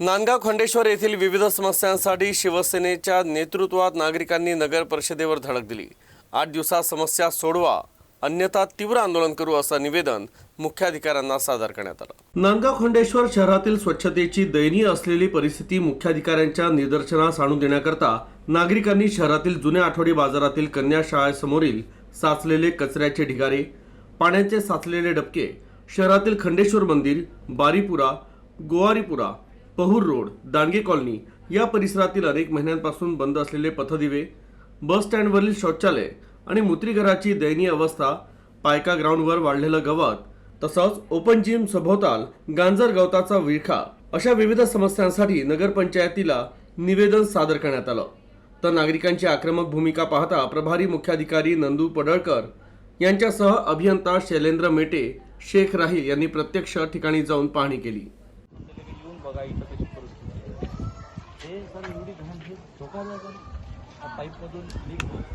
नांदगाव खंडेश्वर येथील विविध समस्यांसाठी शिवसेनेच्या नेतृत्वात नागरिकांनी नगर परिषदेवर धडक दिली. आठ दिवसात समस्या सोडवा अन्यथा तीव्र आंदोलन करू असं निवेदन मुख्याधिकाऱ्यांना सादर करण्यात आलं. नांदगाव खंडेश्वर शहरातील स्वच्छतेची दयनीय असलेली परिस्थिती मुख्याधिकाऱ्यांच्या निदर्शनास आणून देण्याकरता नागरिकांनी शहरातील जुन्या आठवडी बाजारातील कन्या शाळेसमोरील साचलेले कचऱ्याचे ढिगारे पाण्याचे साचलेले डबके शहरातील खंडेश्वर मंदिर बारीपुरा गोवारीपुरा पहूर रोड दांडगे कॉलनी या परिसरातील अनेक महिन्यांपासून बंद असलेले पथदिवे बस स्टँडवरील शौचालय आणि मूत्रीघराची दयनीय अवस्था पायका ग्राउंडवर वाढलेलं गवत तसंच ओपन जिम सभोवताल गांजर गवताचा विळखा अशा विविध समस्यांसाठी नगरपंचायतीला निवेदन सादर करण्यात आलं. तर नागरिकांची आक्रमक भूमिका पाहता प्रभारी मुख्याधिकारी नंदू पडळकर यांच्यासह अभियंता शैलेंद्र मेटे शेख राहील यांनी प्रत्यक्ष ठिकाणी जाऊन पाहणी केली. इथं कशी परिस्थिती आहे हे सर एवढी घाण हे धोकादायक आहे. पाईपमधून लीक होत